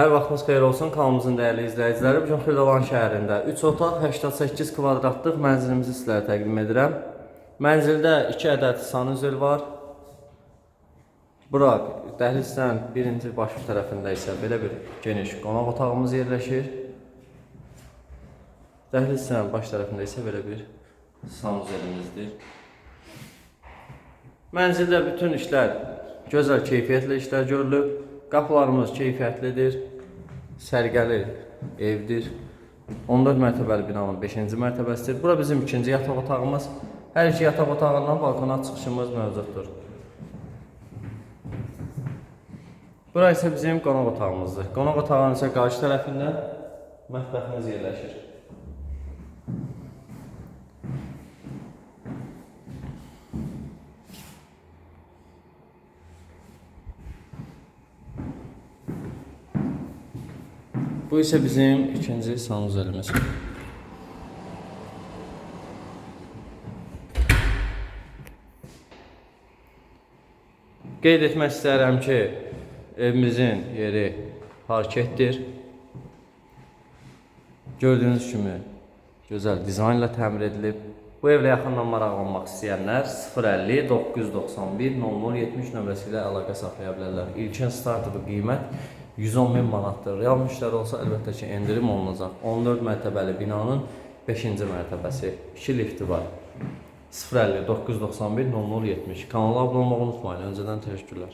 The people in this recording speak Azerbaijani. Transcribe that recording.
Hər vaxtınız xeyir olsun kanalımızın dəyərli izləyiciləri. Bu gün Xırdalan şəhərində 3 otaq 88 kvadratlıq mənzilimizi sizlərə təqdim edirəm. Mənzildə 2 ədəd sanuzel var. Bura dəhlizdən birinci baş tərəfində isə belə bir geniş qonaq otağımız yerləşir. Dəhlizdən baş tərəfində isə belə bir sanuzelimizdir. Mənzildə bütün işlər gözəl keyfiyyətli işlər görülüb. Qapılarımız keyfiyyətlidir. Sərgəli evdir. 14 mərtəbəli binanın 5-ci mərtəbəsidir. Bura bizim ikinci yataq otağımız. Hər iki yataq otağından balkona çıxışımız mövcuddur. Bura isə bizim qonaq otağımızdır. Qonaq otağının isə qarşı tərəfində mətbəximiz yerləşir. Bu isə bizim ikinci sanuzelimiz. Qeyd etmək istəyirəm ki, evimizin yeri parketdir. Gördüyünüz kimi gözəl dizaynla təmir edilib. Bu evlə yaxından maraqlanmaq istəyənlər 050 991 0070 nömrəsi ilə əlaqə saxlaya bilərlər. İlkin startı qiymət 110 min manatdır. Real müştəri olsa əlbəttə ki, endirim olunacaq. 14 mərtəbəli binanın 5-ci mərtəbəsi. 2 lifti var. 050 991 0070. Kanala abunə olmağı unutmayın. Öncədən təşəkkürlər.